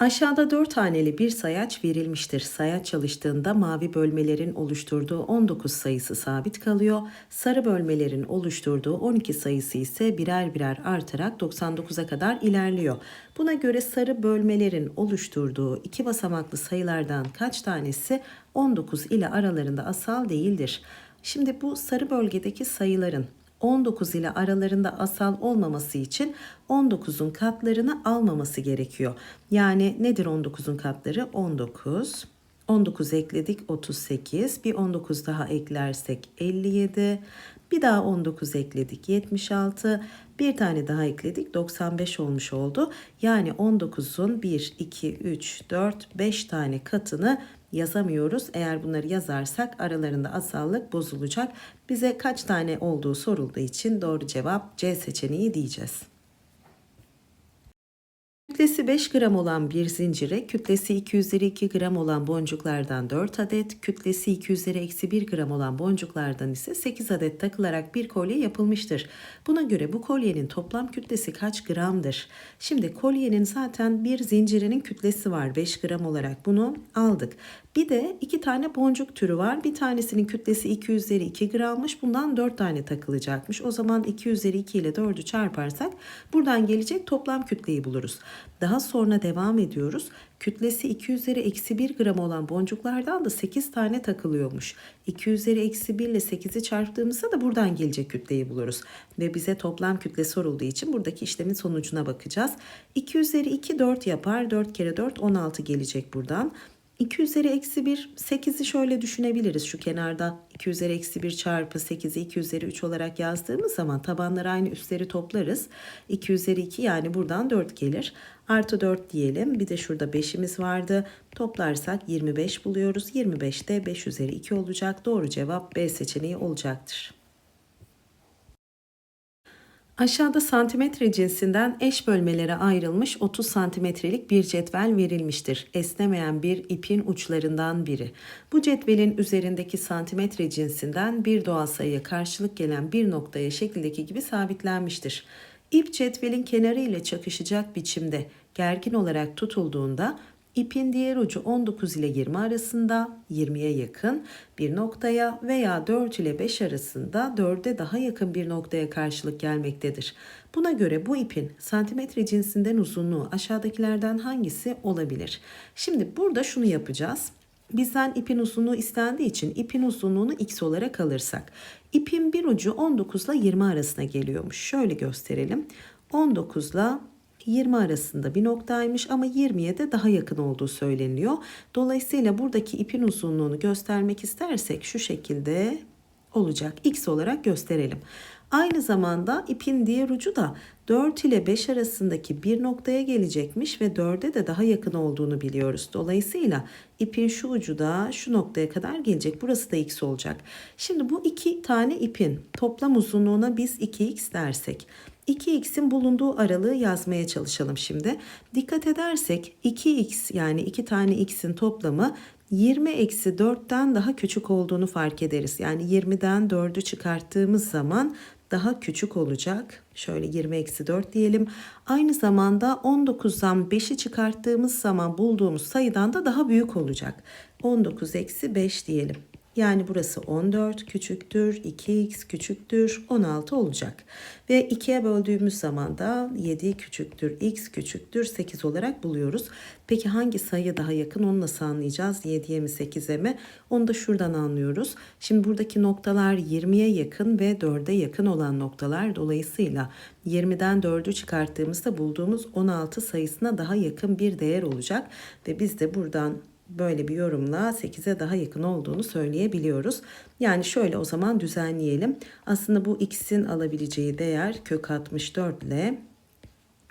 Aşağıda 4 haneli bir sayaç verilmiştir. Sayaç çalıştığında mavi bölmelerin oluşturduğu 19 sayısı sabit kalıyor. Sarı bölmelerin oluşturduğu 12 sayısı ise birer birer artarak 99'a kadar ilerliyor. Buna göre sarı bölmelerin oluşturduğu iki basamaklı sayılardan kaç tanesi 19 ile aralarında asal değildir? Şimdi bu sarı bölgedeki sayıların 19 ile aralarında asal olmaması için 19'un katlarını almaması gerekiyor. Yani nedir 19'un katları? 19. 19 ekledik 38. Bir 19 daha eklersek 57. Bir daha 19 ekledik 76. Bir tane daha ekledik 95 olmuş oldu. Yani 19'un 1, 2, 3, 4, 5 tane katını yazamıyoruz. Eğer bunları yazarsak aralarında asallık bozulacak. Bize kaç tane olduğu sorulduğu için doğru cevap C seçeneği diyeceğiz. Kütlesi 5 gram olan bir zincire kütlesi 2 üzeri 2 gram olan boncuklardan 4 adet, kütlesi 2 üzeri eksi 1 gram olan boncuklardan ise 8 adet takılarak bir kolye yapılmıştır. Buna göre bu kolyenin toplam kütlesi kaç gramdır? Şimdi kolyenin zaten bir zincirinin kütlesi var 5 gram olarak bunu aldık. Bir de iki tane boncuk türü var. Bir tanesinin kütlesi 2 üzeri 2 grammış. Bundan 4 tane takılacakmış. O zaman 2 üzeri 2 ile 4'ü çarparsak buradan gelecek toplam kütleyi buluruz. Daha sonra devam ediyoruz. Kütlesi 2 üzeri eksi 1 gram olan boncuklardan da 8 tane takılıyormuş. 2 üzeri eksi 1 ile 8'i çarptığımızda da buradan gelecek kütleyi buluruz. Ve bize toplam kütle sorulduğu için buradaki işlemin sonucuna bakacağız. 2 üzeri 2 4 yapar. 4 kere 4 16 gelecek buradan. 2 üzeri eksi 1 8'i şöyle düşünebiliriz şu kenarda. 2 üzeri eksi 1 çarpı 8'i 2 üzeri 3 olarak yazdığımız zaman tabanları aynı üstleri toplarız. 2 üzeri 2 yani buradan 4 gelir. Artı 4 diyelim. Bir de şurada 5'imiz vardı. Toplarsak 25 buluyoruz. 25 de 5 üzeri 2 olacak. Doğru cevap B seçeneği olacaktır. Aşağıda santimetre cinsinden eş bölmelere ayrılmış 30 santimetrelik bir cetvel verilmiştir. Esnemeyen bir ipin uçlarından biri. Bu cetvelin üzerindeki santimetre cinsinden bir doğal sayıya karşılık gelen bir noktaya şekildeki gibi sabitlenmiştir. İp cetvelin kenarı ile çakışacak biçimde gergin olarak tutulduğunda İpin diğer ucu 19 ile 20 arasında 20'ye yakın bir noktaya veya 4 ile 5 arasında 4'e daha yakın bir noktaya karşılık gelmektedir. Buna göre bu ipin santimetre cinsinden uzunluğu aşağıdakilerden hangisi olabilir? Şimdi burada şunu yapacağız. Bizden ipin uzunluğu istendiği için ipin uzunluğunu x olarak alırsak. ipin bir ucu 19 ile 20 arasına geliyormuş. Şöyle gösterelim. 19 ile 20 arasında bir noktaymış ama 20'ye de daha yakın olduğu söyleniyor. Dolayısıyla buradaki ipin uzunluğunu göstermek istersek şu şekilde olacak. X olarak gösterelim. Aynı zamanda ipin diğer ucu da 4 ile 5 arasındaki bir noktaya gelecekmiş ve 4'e de daha yakın olduğunu biliyoruz. Dolayısıyla ipin şu ucu da şu noktaya kadar gelecek. Burası da x olacak. Şimdi bu iki tane ipin toplam uzunluğuna biz 2x dersek 2x'in bulunduğu aralığı yazmaya çalışalım şimdi. Dikkat edersek 2x yani iki tane x'in toplamı 20 eksi 4'ten daha küçük olduğunu fark ederiz. Yani 20'den 4'ü çıkarttığımız zaman daha küçük olacak. Şöyle 20 eksi 4 diyelim. Aynı zamanda 19'dan 5'i çıkarttığımız zaman bulduğumuz sayıdan da daha büyük olacak. 19 eksi 5 diyelim. Yani burası 14 küçüktür, 2x küçüktür, 16 olacak. Ve 2'ye böldüğümüz zaman da 7 küçüktür, x küçüktür, 8 olarak buluyoruz. Peki hangi sayı daha yakın onu nasıl anlayacağız? 7'ye mi 8'e mi? Onu da şuradan anlıyoruz. Şimdi buradaki noktalar 20'ye yakın ve 4'e yakın olan noktalar. Dolayısıyla 20'den 4'ü çıkarttığımızda bulduğumuz 16 sayısına daha yakın bir değer olacak. Ve biz de buradan böyle bir yorumla 8'e daha yakın olduğunu söyleyebiliyoruz. Yani şöyle o zaman düzenleyelim. Aslında bu x'in alabileceği değer kök 64 ile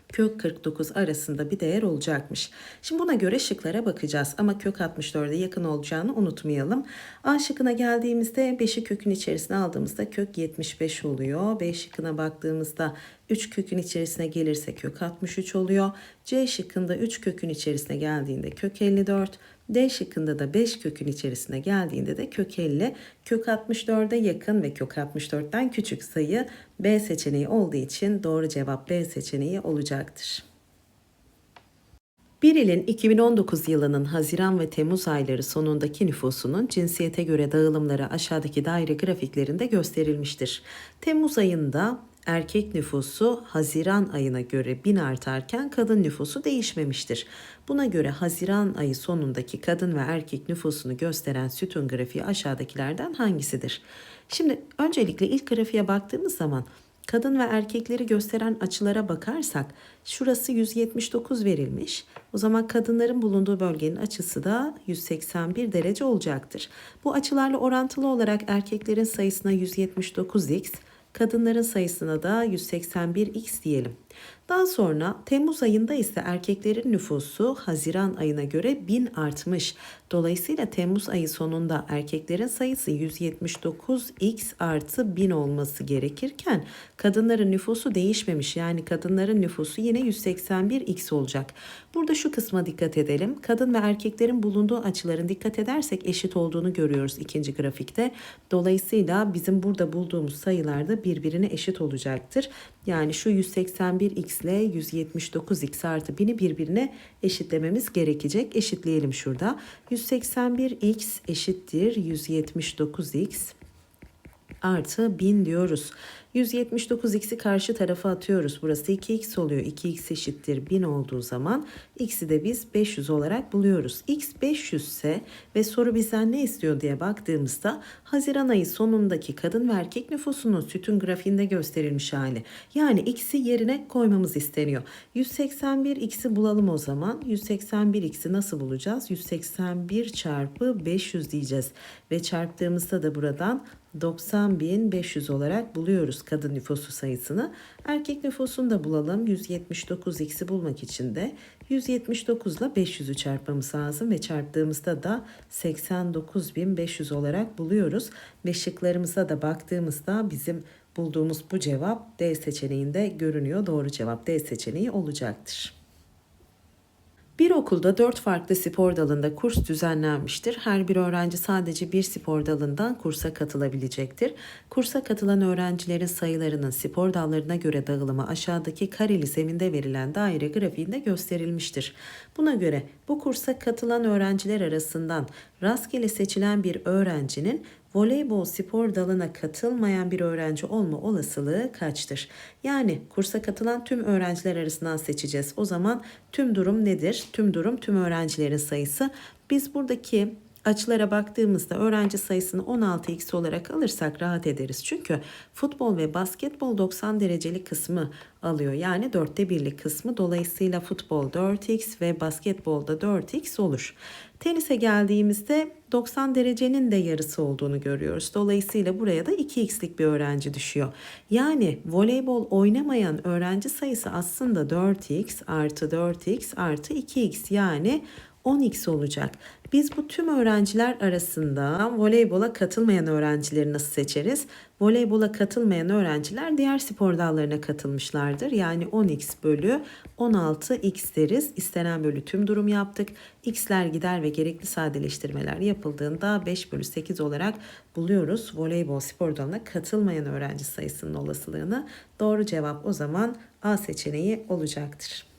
kök 49 arasında bir değer olacakmış. Şimdi buna göre şıklara bakacağız ama kök 64'e yakın olacağını unutmayalım. A şıkkına geldiğimizde 5'i kökün içerisine aldığımızda kök 75 oluyor. B şıkkına baktığımızda 3 kökün içerisine gelirse kök 63 oluyor. C şıkkında 3 kökün içerisine geldiğinde kök 54. D şıkkında da 5 kökün içerisine geldiğinde de kök 50, kök 64'e yakın ve kök 64'ten küçük sayı B seçeneği olduğu için doğru cevap B seçeneği olacaktır. Bir ilin 2019 yılının Haziran ve Temmuz ayları sonundaki nüfusunun cinsiyete göre dağılımları aşağıdaki daire grafiklerinde gösterilmiştir. Temmuz ayında erkek nüfusu Haziran ayına göre 1000 artarken kadın nüfusu değişmemiştir. Buna göre Haziran ayı sonundaki kadın ve erkek nüfusunu gösteren sütun grafiği aşağıdakilerden hangisidir? Şimdi öncelikle ilk grafiğe baktığımız zaman Kadın ve erkekleri gösteren açılara bakarsak şurası 179 verilmiş. O zaman kadınların bulunduğu bölgenin açısı da 181 derece olacaktır. Bu açılarla orantılı olarak erkeklerin sayısına 179x, kadınların sayısına da 181x diyelim. Daha sonra Temmuz ayında ise erkeklerin nüfusu Haziran ayına göre 1000 artmış. Dolayısıyla Temmuz ayı sonunda erkeklerin sayısı 179x artı 1000 olması gerekirken kadınların nüfusu değişmemiş. Yani kadınların nüfusu yine 181x olacak. Burada şu kısma dikkat edelim. Kadın ve erkeklerin bulunduğu açıların dikkat edersek eşit olduğunu görüyoruz ikinci grafikte. Dolayısıyla bizim burada bulduğumuz sayılar da birbirine eşit olacaktır. Yani şu 181x ile 179x artı 1000'i birbirine eşitlememiz gerekecek. Eşitleyelim şurada. 181x eşittir 179x artı 1000 diyoruz. 179x'i karşı tarafa atıyoruz. Burası 2x oluyor. 2x eşittir 1000 olduğu zaman x'i de biz 500 olarak buluyoruz. x 500 ise ve soru bizden ne istiyor diye baktığımızda Haziran ayı sonundaki kadın ve erkek nüfusunun sütun grafiğinde gösterilmiş hali. Yani x'i yerine koymamız isteniyor. 181x'i bulalım o zaman. 181x'i nasıl bulacağız? 181 çarpı 500 diyeceğiz. Ve çarptığımızda da buradan 90.500 olarak buluyoruz kadın nüfusu sayısını. Erkek nüfusunu da bulalım. 179x'i bulmak için de 179 ile 500'ü çarpmamız lazım ve çarptığımızda da 89.500 olarak buluyoruz. Ve şıklarımıza da baktığımızda bizim bulduğumuz bu cevap D seçeneğinde görünüyor. Doğru cevap D seçeneği olacaktır. Bir okulda dört farklı spor dalında kurs düzenlenmiştir. Her bir öğrenci sadece bir spor dalından kursa katılabilecektir. Kursa katılan öğrencilerin sayılarının spor dallarına göre dağılımı aşağıdaki kareli zeminde verilen daire grafiğinde gösterilmiştir. Buna göre bu kursa katılan öğrenciler arasından rastgele seçilen bir öğrencinin voleybol spor dalına katılmayan bir öğrenci olma olasılığı kaçtır? Yani kursa katılan tüm öğrenciler arasından seçeceğiz. O zaman tüm durum nedir? Tüm durum tüm öğrencilerin sayısı. Biz buradaki açılara baktığımızda öğrenci sayısını 16x olarak alırsak rahat ederiz. Çünkü futbol ve basketbol 90 derecelik kısmı alıyor. Yani 4'te birlik kısmı. Dolayısıyla futbol 4x ve basketbolda 4x olur. Tenise geldiğimizde 90 derecenin de yarısı olduğunu görüyoruz. Dolayısıyla buraya da 2x'lik bir öğrenci düşüyor. Yani voleybol oynamayan öğrenci sayısı aslında 4x artı 4x artı 2x yani 10x olacak. Biz bu tüm öğrenciler arasında voleybola katılmayan öğrencileri nasıl seçeriz? Voleybola katılmayan öğrenciler diğer spor dallarına katılmışlardır. Yani 10x bölü 16x deriz. İstenen bölü tüm durum yaptık. x'ler gider ve gerekli sadeleştirmeler yapıldığında 5 bölü 8 olarak buluyoruz. Voleybol spor dalına katılmayan öğrenci sayısının olasılığını. Doğru cevap o zaman A seçeneği olacaktır.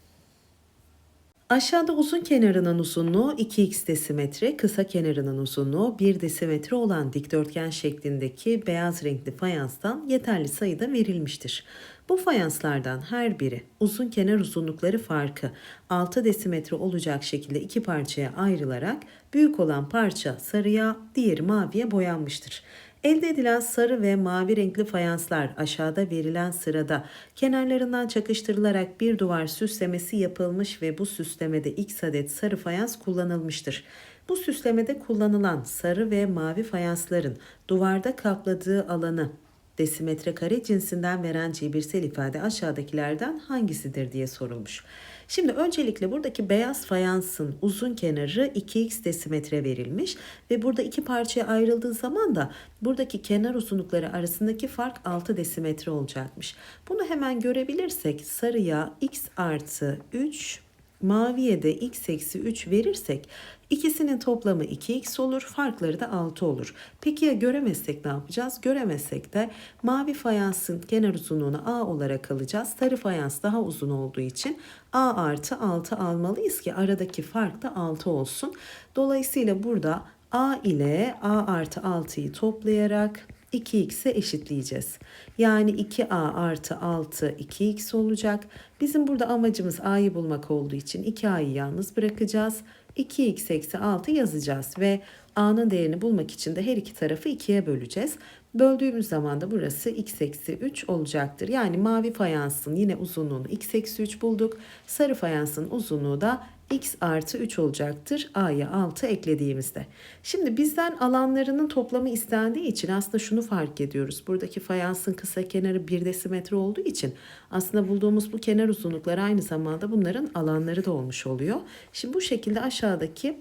Aşağıda uzun kenarının uzunluğu 2x desimetre, kısa kenarının uzunluğu 1 desimetre olan dikdörtgen şeklindeki beyaz renkli fayanstan yeterli sayıda verilmiştir. Bu fayanslardan her biri uzun kenar uzunlukları farkı 6 desimetre olacak şekilde iki parçaya ayrılarak büyük olan parça sarıya, diğeri maviye boyanmıştır. Elde edilen sarı ve mavi renkli fayanslar aşağıda verilen sırada kenarlarından çakıştırılarak bir duvar süslemesi yapılmış ve bu süslemede x adet sarı fayans kullanılmıştır. Bu süslemede kullanılan sarı ve mavi fayansların duvarda kapladığı alanı desimetre kare cinsinden veren cebirsel ifade aşağıdakilerden hangisidir diye sorulmuş. Şimdi öncelikle buradaki beyaz fayansın uzun kenarı 2x desimetre verilmiş ve burada iki parçaya ayrıldığı zaman da buradaki kenar uzunlukları arasındaki fark 6 desimetre olacakmış. Bunu hemen görebilirsek sarıya x artı 3 maviye de x eksi 3 verirsek ikisinin toplamı 2x olur farkları da 6 olur. Peki ya göremezsek ne yapacağız? Göremezsek de mavi fayansın kenar uzunluğunu a olarak alacağız. Sarı fayans daha uzun olduğu için a artı 6 almalıyız ki aradaki fark da 6 olsun. Dolayısıyla burada a ile a artı 6'yı toplayarak 2x'e eşitleyeceğiz. Yani 2a artı 6 2x olacak. Bizim burada amacımız a'yı bulmak olduğu için 2a'yı yalnız bırakacağız. 2x eksi 6 yazacağız ve a'nın değerini bulmak için de her iki tarafı 2'ye böleceğiz. Böldüğümüz zaman da burası x eksi 3 olacaktır. Yani mavi fayansın yine uzunluğunu x eksi 3 bulduk. Sarı fayansın uzunluğu da x artı 3 olacaktır a'ya 6 eklediğimizde. Şimdi bizden alanlarının toplamı istendiği için aslında şunu fark ediyoruz. Buradaki fayansın kısa kenarı 1 desimetre olduğu için aslında bulduğumuz bu kenar uzunlukları aynı zamanda bunların alanları da olmuş oluyor. Şimdi bu şekilde aşağıdaki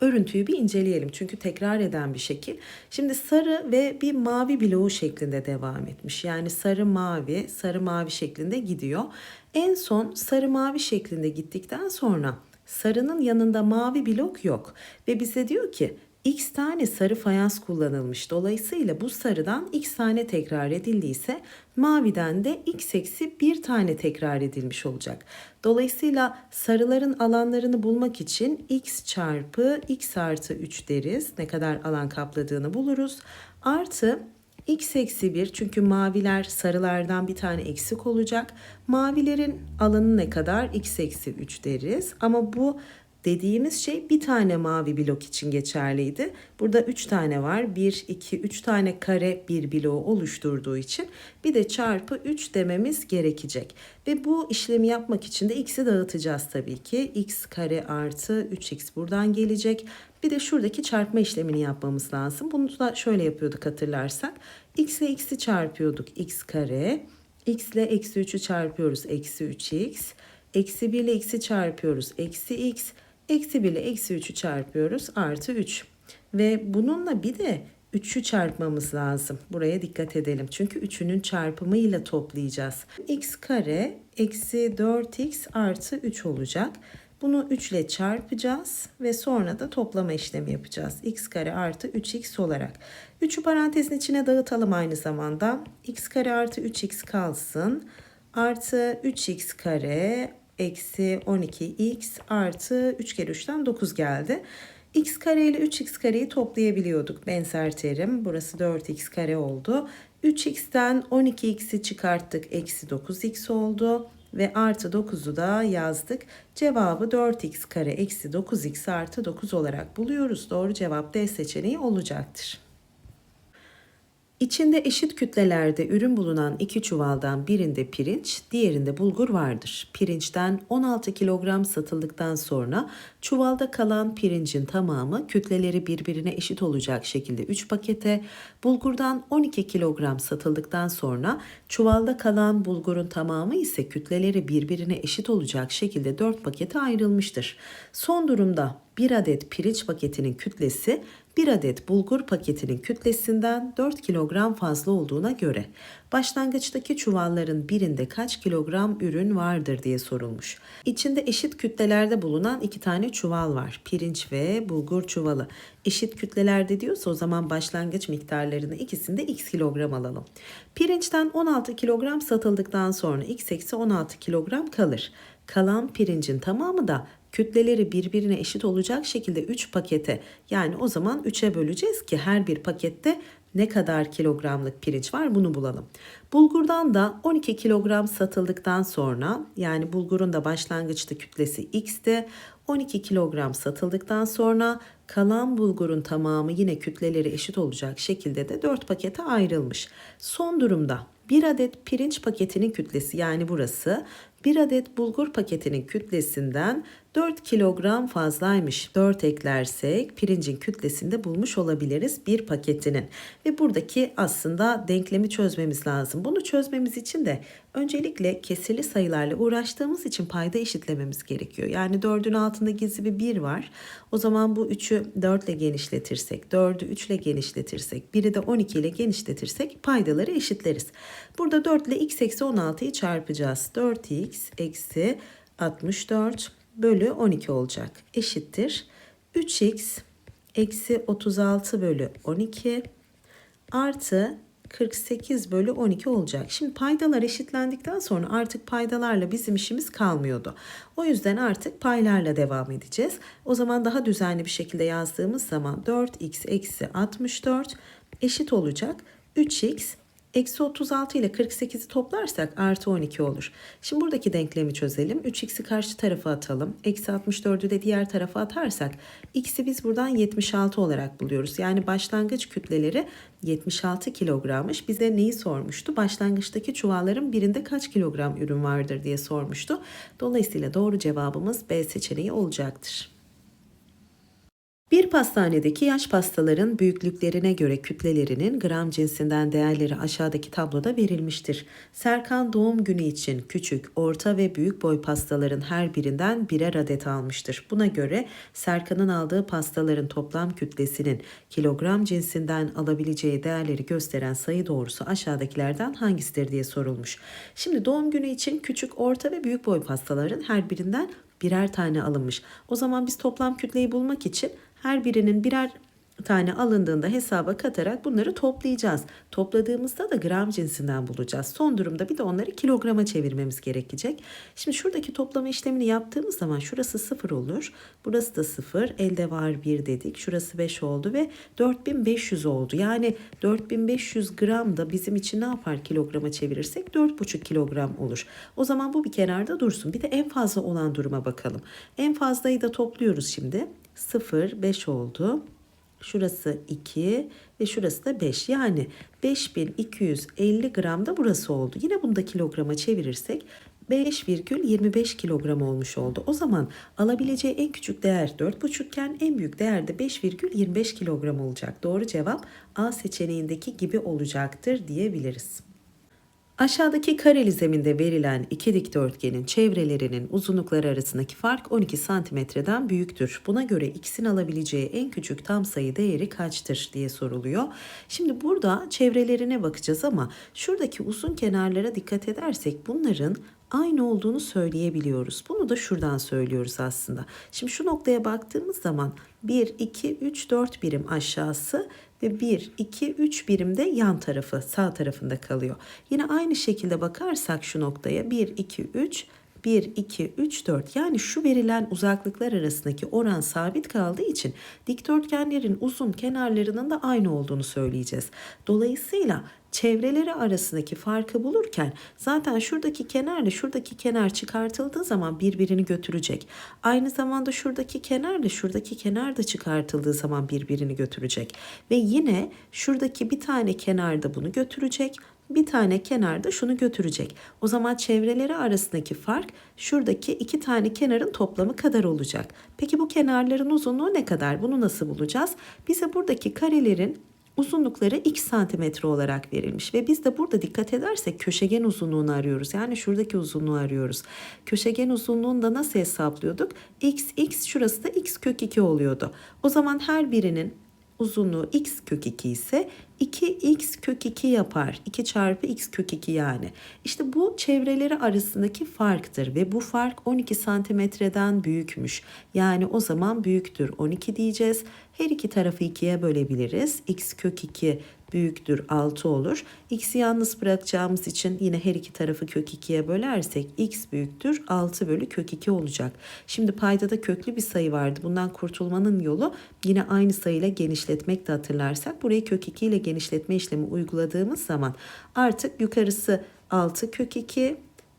örüntüyü bir inceleyelim. Çünkü tekrar eden bir şekil. Şimdi sarı ve bir mavi bloğu şeklinde devam etmiş. Yani sarı mavi, sarı mavi şeklinde gidiyor. En son sarı mavi şeklinde gittikten sonra sarının yanında mavi blok yok. Ve bize diyor ki x tane sarı fayans kullanılmış. Dolayısıyla bu sarıdan x tane tekrar edildiyse maviden de x eksi bir tane tekrar edilmiş olacak. Dolayısıyla sarıların alanlarını bulmak için x çarpı x artı 3 deriz. Ne kadar alan kapladığını buluruz. Artı x eksi 1 çünkü maviler sarılardan bir tane eksik olacak. Mavilerin alanı ne kadar? x eksi 3 deriz. Ama bu dediğimiz şey bir tane mavi blok için geçerliydi. Burada 3 tane var. 1, 2, 3 tane kare bir bloğu oluşturduğu için bir de çarpı 3 dememiz gerekecek. Ve bu işlemi yapmak için de x'i dağıtacağız tabii ki. x kare artı 3x buradan gelecek. Bir de şuradaki çarpma işlemini yapmamız lazım. Bunu da şöyle yapıyorduk hatırlarsak. x ile x'i çarpıyorduk. x kare. x ile eksi 3'ü çarpıyoruz. Eksi 3x. Eksi 1 ile x'i çarpıyoruz. Eksi x. Eksi 1 ile eksi 3'ü çarpıyoruz. Artı 3. Ve bununla bir de 3'ü çarpmamız lazım. Buraya dikkat edelim. Çünkü 3'ünün çarpımıyla toplayacağız. x kare eksi 4x artı 3 olacak. Bunu 3 ile çarpacağız ve sonra da toplama işlemi yapacağız. x kare artı 3x olarak. 3'ü parantezin içine dağıtalım aynı zamanda. x kare artı 3x kalsın. Artı 3x kare eksi 12x artı 3 kere 3'ten 9 geldi. x kare ile 3x kareyi toplayabiliyorduk. Benzer terim. Burası 4x kare oldu. 3x'ten 12x'i çıkarttık. Eksi 9x oldu. Ve artı 9'u da yazdık. Cevabı 4x kare eksi 9x artı 9 olarak buluyoruz. Doğru cevap D seçeneği olacaktır. İçinde eşit kütlelerde ürün bulunan iki çuvaldan birinde pirinç, diğerinde bulgur vardır. Pirinçten 16 kilogram satıldıktan sonra çuvalda kalan pirincin tamamı kütleleri birbirine eşit olacak şekilde 3 pakete, bulgurdan 12 kilogram satıldıktan sonra çuvalda kalan bulgurun tamamı ise kütleleri birbirine eşit olacak şekilde 4 pakete ayrılmıştır. Son durumda bir adet pirinç paketinin kütlesi bir adet bulgur paketinin kütlesinden 4 kilogram fazla olduğuna göre başlangıçtaki çuvalların birinde kaç kilogram ürün vardır diye sorulmuş. İçinde eşit kütlelerde bulunan iki tane çuval var. Pirinç ve bulgur çuvalı. Eşit kütlelerde diyorsa o zaman başlangıç miktarlarını ikisinde x kilogram alalım. Pirinçten 16 kilogram satıldıktan sonra x eksi 16 kilogram kalır. Kalan pirincin tamamı da kütleleri birbirine eşit olacak şekilde 3 pakete yani o zaman 3'e böleceğiz ki her bir pakette ne kadar kilogramlık pirinç var bunu bulalım. Bulgurdan da 12 kilogram satıldıktan sonra yani bulgurun da başlangıçta kütlesi x'ti. 12 kilogram satıldıktan sonra kalan bulgurun tamamı yine kütleleri eşit olacak şekilde de 4 pakete ayrılmış. Son durumda bir adet pirinç paketinin kütlesi yani burası bir adet bulgur paketinin kütlesinden 4 kilogram fazlaymış. 4 eklersek pirincin kütlesini de bulmuş olabiliriz bir paketinin. Ve buradaki aslında denklemi çözmemiz lazım. Bunu çözmemiz için de öncelikle kesirli sayılarla uğraştığımız için payda eşitlememiz gerekiyor. Yani 4'ün altında gizli bir 1 var. O zaman bu 3'ü 4 ile genişletirsek, 4'ü 3 ile genişletirsek, 1'i de 12 ile genişletirsek paydaları eşitleriz. Burada 4 ile x eksi 16'yı çarpacağız. 4x eksi 64 bölü 12 olacak. Eşittir. 3x eksi 36 bölü 12 artı 48 bölü 12 olacak. Şimdi paydalar eşitlendikten sonra artık paydalarla bizim işimiz kalmıyordu. O yüzden artık paylarla devam edeceğiz. O zaman daha düzenli bir şekilde yazdığımız zaman 4x eksi 64 eşit olacak. 3x Eksi 36 ile 48'i toplarsak artı 12 olur. Şimdi buradaki denklemi çözelim. 3x'i karşı tarafa atalım. Eksi 64'ü de diğer tarafa atarsak x'i biz buradan 76 olarak buluyoruz. Yani başlangıç kütleleri 76 kilogrammış. Bize neyi sormuştu? Başlangıçtaki çuvalların birinde kaç kilogram ürün vardır diye sormuştu. Dolayısıyla doğru cevabımız B seçeneği olacaktır. Bir pastanedeki yaş pastaların büyüklüklerine göre kütlelerinin gram cinsinden değerleri aşağıdaki tabloda verilmiştir. Serkan doğum günü için küçük, orta ve büyük boy pastaların her birinden birer adet almıştır. Buna göre Serkan'ın aldığı pastaların toplam kütlesinin kilogram cinsinden alabileceği değerleri gösteren sayı doğrusu aşağıdakilerden hangisidir diye sorulmuş. Şimdi doğum günü için küçük, orta ve büyük boy pastaların her birinden birer tane alınmış. O zaman biz toplam kütleyi bulmak için her birinin birer tane alındığında hesaba katarak bunları toplayacağız. Topladığımızda da gram cinsinden bulacağız. Son durumda bir de onları kilograma çevirmemiz gerekecek. Şimdi şuradaki toplama işlemini yaptığımız zaman şurası 0 olur. Burası da 0. Elde var 1 dedik. Şurası 5 oldu ve 4500 oldu. Yani 4500 gram da bizim için ne yapar kilograma çevirirsek 4,5 kilogram olur. O zaman bu bir kenarda dursun. Bir de en fazla olan duruma bakalım. En fazlayı da topluyoruz şimdi. 0, 5 oldu. Şurası 2 ve şurası da 5. Yani 5250 gram da burası oldu. Yine bunu da kilograma çevirirsek 5,25 kilogram olmuş oldu. O zaman alabileceği en küçük değer 4,5 iken en büyük değer de 5,25 kilogram olacak. Doğru cevap A seçeneğindeki gibi olacaktır diyebiliriz. Aşağıdaki kareli zeminde verilen iki dikdörtgenin çevrelerinin uzunlukları arasındaki fark 12 santimetreden büyüktür. Buna göre x'in alabileceği en küçük tam sayı değeri kaçtır diye soruluyor. Şimdi burada çevrelerine bakacağız ama şuradaki uzun kenarlara dikkat edersek bunların aynı olduğunu söyleyebiliyoruz. Bunu da şuradan söylüyoruz aslında. Şimdi şu noktaya baktığımız zaman 1, 2, 3, 4 birim aşağısı ve 1, 2, 3 birim de yan tarafı sağ tarafında kalıyor. Yine aynı şekilde bakarsak şu noktaya 1, 2, 3 1, 2, 3, 4 yani şu verilen uzaklıklar arasındaki oran sabit kaldığı için dikdörtgenlerin uzun kenarlarının da aynı olduğunu söyleyeceğiz. Dolayısıyla çevreleri arasındaki farkı bulurken zaten şuradaki kenarla şuradaki kenar çıkartıldığı zaman birbirini götürecek. Aynı zamanda şuradaki kenarla şuradaki kenar da çıkartıldığı zaman birbirini götürecek. Ve yine şuradaki bir tane kenar da bunu götürecek bir tane kenarda şunu götürecek. O zaman çevreleri arasındaki fark şuradaki iki tane kenarın toplamı kadar olacak. Peki bu kenarların uzunluğu ne kadar? Bunu nasıl bulacağız? Bize buradaki karelerin uzunlukları x santimetre olarak verilmiş ve biz de burada dikkat edersek köşegen uzunluğunu arıyoruz. Yani şuradaki uzunluğu arıyoruz. Köşegen uzunluğunu da nasıl hesaplıyorduk? x x şurası da x kök 2 oluyordu. O zaman her birinin uzunluğu x kök 2 ise 2x kök 2 yapar. 2 çarpı x kök 2 yani. İşte bu çevreleri arasındaki farktır ve bu fark 12 santimetreden büyükmüş. Yani o zaman büyüktür 12 diyeceğiz. Her iki tarafı ikiye bölebiliriz. x kök 2 büyüktür 6 olur. X'i yalnız bırakacağımız için yine her iki tarafı kök 2'ye bölersek x büyüktür 6 bölü kök 2 olacak. Şimdi paydada köklü bir sayı vardı. Bundan kurtulmanın yolu yine aynı sayıyla genişletmek de hatırlarsak. Burayı kök 2 ile genişletme işlemi uyguladığımız zaman artık yukarısı 6 kök 2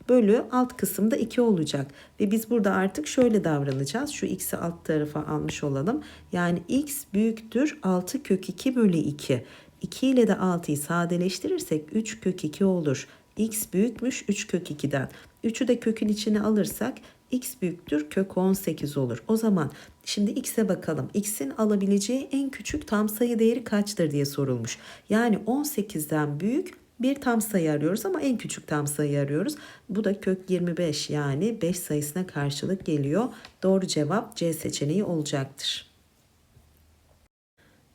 bölü alt kısımda 2 olacak. Ve biz burada artık şöyle davranacağız. Şu x'i alt tarafa almış olalım. Yani x büyüktür 6 kök 2 bölü 2. 2 ile de 6'yı sadeleştirirsek 3 kök 2 olur. x büyükmüş 3 kök 2'den. 3'ü de kökün içine alırsak x büyüktür kök 18 olur. O zaman şimdi x'e bakalım. x'in alabileceği en küçük tam sayı değeri kaçtır diye sorulmuş. Yani 18'den büyük bir tam sayı arıyoruz ama en küçük tam sayı arıyoruz. Bu da kök 25 yani 5 sayısına karşılık geliyor. Doğru cevap C seçeneği olacaktır.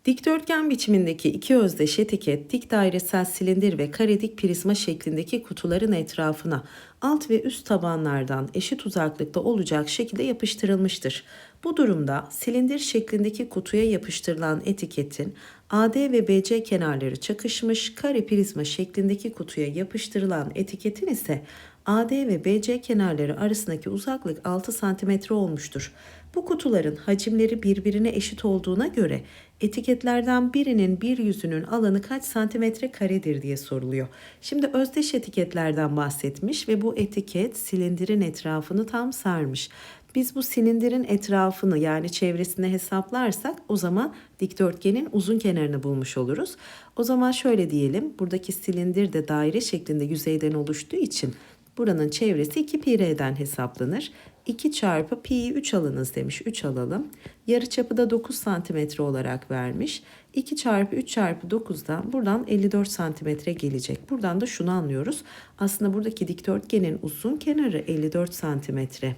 Dikdörtgen biçimindeki iki özdeş etiket dik dairesel silindir ve karedik prizma şeklindeki kutuların etrafına alt ve üst tabanlardan eşit uzaklıkta olacak şekilde yapıştırılmıştır. Bu durumda silindir şeklindeki kutuya yapıştırılan etiketin AD ve BC kenarları çakışmış, kare prizma şeklindeki kutuya yapıştırılan etiketin ise AD ve BC kenarları arasındaki uzaklık 6 cm olmuştur. Bu kutuların hacimleri birbirine eşit olduğuna göre etiketlerden birinin bir yüzünün alanı kaç santimetre karedir diye soruluyor. Şimdi özdeş etiketlerden bahsetmiş ve bu etiket silindirin etrafını tam sarmış. Biz bu silindirin etrafını yani çevresini hesaplarsak o zaman dikdörtgenin uzun kenarını bulmuş oluruz. O zaman şöyle diyelim buradaki silindir de daire şeklinde yüzeyden oluştuğu için buranın çevresi 2 pi r'den hesaplanır. 2 çarpı pi'yi 3 alınız demiş. 3 alalım. Yarı çapı da 9 santimetre olarak vermiş. 2 çarpı 3 çarpı 9'dan buradan 54 santimetre gelecek. Buradan da şunu anlıyoruz. Aslında buradaki dikdörtgenin uzun kenarı 54 santimetre.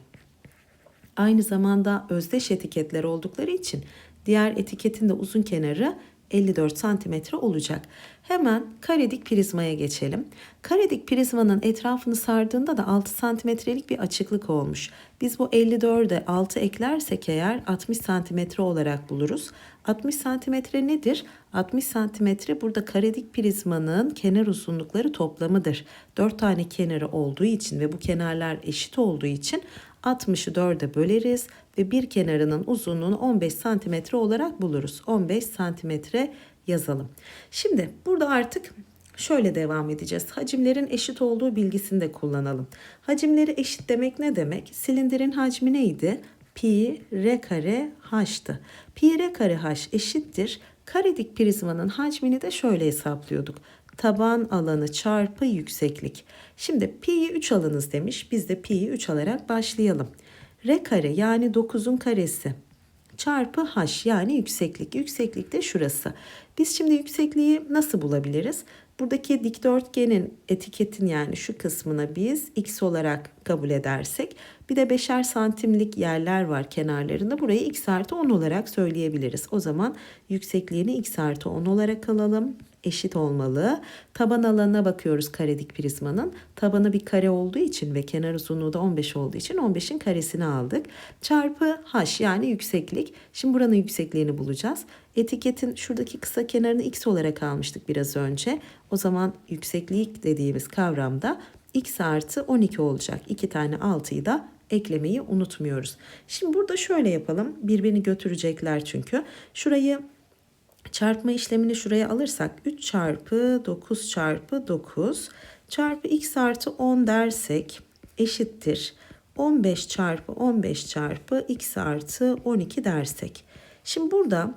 Aynı zamanda özdeş etiketler oldukları için diğer etiketin de uzun kenarı 54 santimetre olacak. Hemen karedik prizmaya geçelim. Karedik prizmanın etrafını sardığında da 6 santimetrelik bir açıklık olmuş. Biz bu 54'e 6 eklersek eğer 60 santimetre olarak buluruz. 60 santimetre nedir? 60 santimetre burada karedik prizmanın kenar uzunlukları toplamıdır. 4 tane kenarı olduğu için ve bu kenarlar eşit olduğu için 60'ı 4'e böleriz ve bir kenarının uzunluğunu 15 santimetre olarak buluruz. 15 santimetre yazalım. Şimdi burada artık şöyle devam edeceğiz. Hacimlerin eşit olduğu bilgisini de kullanalım. Hacimleri eşit demek ne demek? Silindirin hacmi neydi? Pi r kare h'tı. Pi r kare h eşittir. Karedik prizmanın hacmini de şöyle hesaplıyorduk taban alanı çarpı yükseklik. Şimdi pi'yi 3 alınız demiş. Biz de pi'yi 3 alarak başlayalım. R kare yani 9'un karesi çarpı h yani yükseklik. Yükseklik de şurası. Biz şimdi yüksekliği nasıl bulabiliriz? Buradaki dikdörtgenin etiketin yani şu kısmına biz x olarak kabul edersek bir de beşer santimlik yerler var kenarlarında. Burayı x artı 10 olarak söyleyebiliriz. O zaman yüksekliğini x artı 10 olarak alalım eşit olmalı. Taban alanına bakıyoruz karedik prizmanın. Tabanı bir kare olduğu için ve kenar uzunluğu da 15 olduğu için 15'in karesini aldık. Çarpı h yani yükseklik. Şimdi buranın yüksekliğini bulacağız. Etiketin şuradaki kısa kenarını x olarak almıştık biraz önce. O zaman yükseklik dediğimiz kavramda x artı 12 olacak. İki tane 6'yı da eklemeyi unutmuyoruz. Şimdi burada şöyle yapalım. Birbirini götürecekler çünkü. Şurayı Çarpma işlemini şuraya alırsak 3 çarpı 9 çarpı 9 çarpı x artı 10 dersek eşittir. 15 çarpı 15 çarpı x artı 12 dersek. Şimdi burada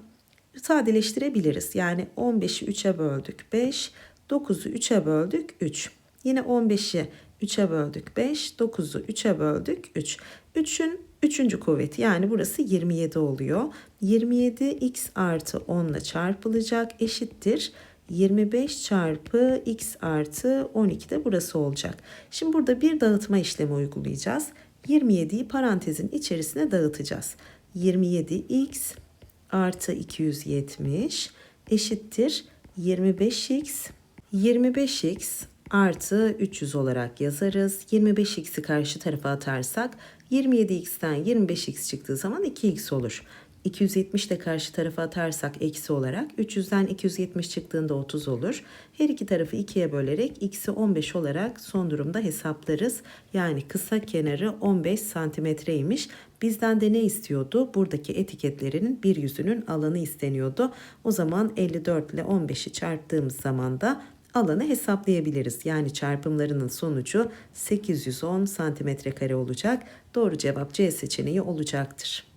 sadeleştirebiliriz. Yani 15'i 3'e böldük 5, 9'u 3'e böldük 3. Yine 15'i 3'e böldük 5, 9'u 3'e böldük 3. 3'ün Üçüncü kuvveti yani burası 27 oluyor. 27 x artı 10 ile çarpılacak eşittir. 25 çarpı x artı 12 de burası olacak. Şimdi burada bir dağıtma işlemi uygulayacağız. 27'yi parantezin içerisine dağıtacağız. 27x artı 270 eşittir 25x 25x artı 300 olarak yazarız. 25x'i karşı tarafa atarsak 27x'ten 25x çıktığı zaman 2x olur. 270 de karşı tarafa atarsak eksi olarak 300'den 270 çıktığında 30 olur. Her iki tarafı 2'ye bölerek x'i 15 olarak son durumda hesaplarız. Yani kısa kenarı 15 santimetreymiş. Bizden de ne istiyordu? Buradaki etiketlerinin bir yüzünün alanı isteniyordu. O zaman 54 ile 15'i çarptığımız zaman da alanı hesaplayabiliriz. Yani çarpımlarının sonucu 810 santimetre kare olacak. Doğru cevap C seçeneği olacaktır.